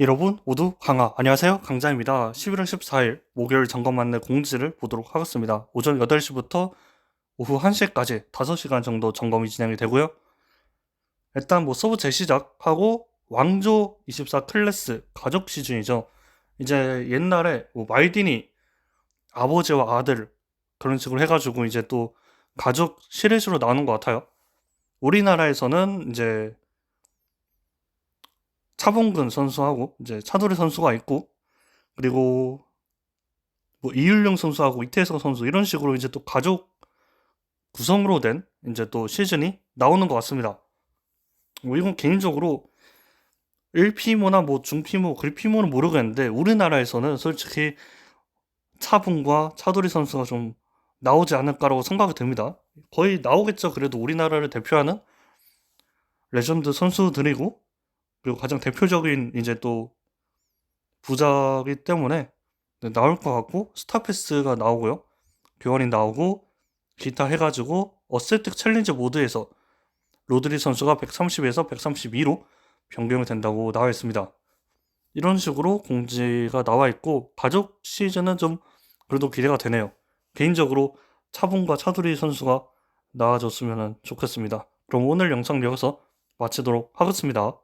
여러분 모두 강하 안녕하세요. 강자입니다. 11월 14일 목요일 점검 안내 공지를 보도록 하겠습니다. 오전 8시부터 오후 1시까지 5시간 정도 점검이 진행이 되고요. 일단 뭐 서브 재시작하고 왕조 24 클래스 가족 시즌이죠. 이제 옛날에 뭐 마이딘이 아버지와 아들 그런 식으로 해가지고 이제 또 가족 시리즈로 나오는 것 같아요. 우리나라에서는 이제 차범근 선수하고 이제 차도리 선수가 있고 그리고 뭐 이율용 선수하고 이태석 선수 이런 식으로 이제 또 가족 구성으로 된 이제 또 시즌이 나오는 것 같습니다. 뭐 이건 개인적으로 1피모나 뭐 중피모, 글피모는 모르겠는데 우리나라에서는 솔직히 차분과 차도리 선수가 좀 나오지 않을까라고 생각이 듭니다. 거의 나오겠죠. 그래도 우리나라를 대표하는 레전드 선수들이고 그리고 가장 대표적인 이제 또 부자이기 때문에 네, 나올 것 같고 스타패스가 나오고요. 교환이 나오고 기타 해가지고 어세틱 챌린지 모드에서 로드리 선수가 130에서 132로 변경이 된다고 나와 있습니다. 이런 식으로 공지가 나와 있고 가족 시즌은 좀 그래도 기대가 되네요. 개인적으로 차분과 차두리 선수가 나와줬으면 좋겠습니다. 그럼 오늘 영상 여기서 마치도록 하겠습니다.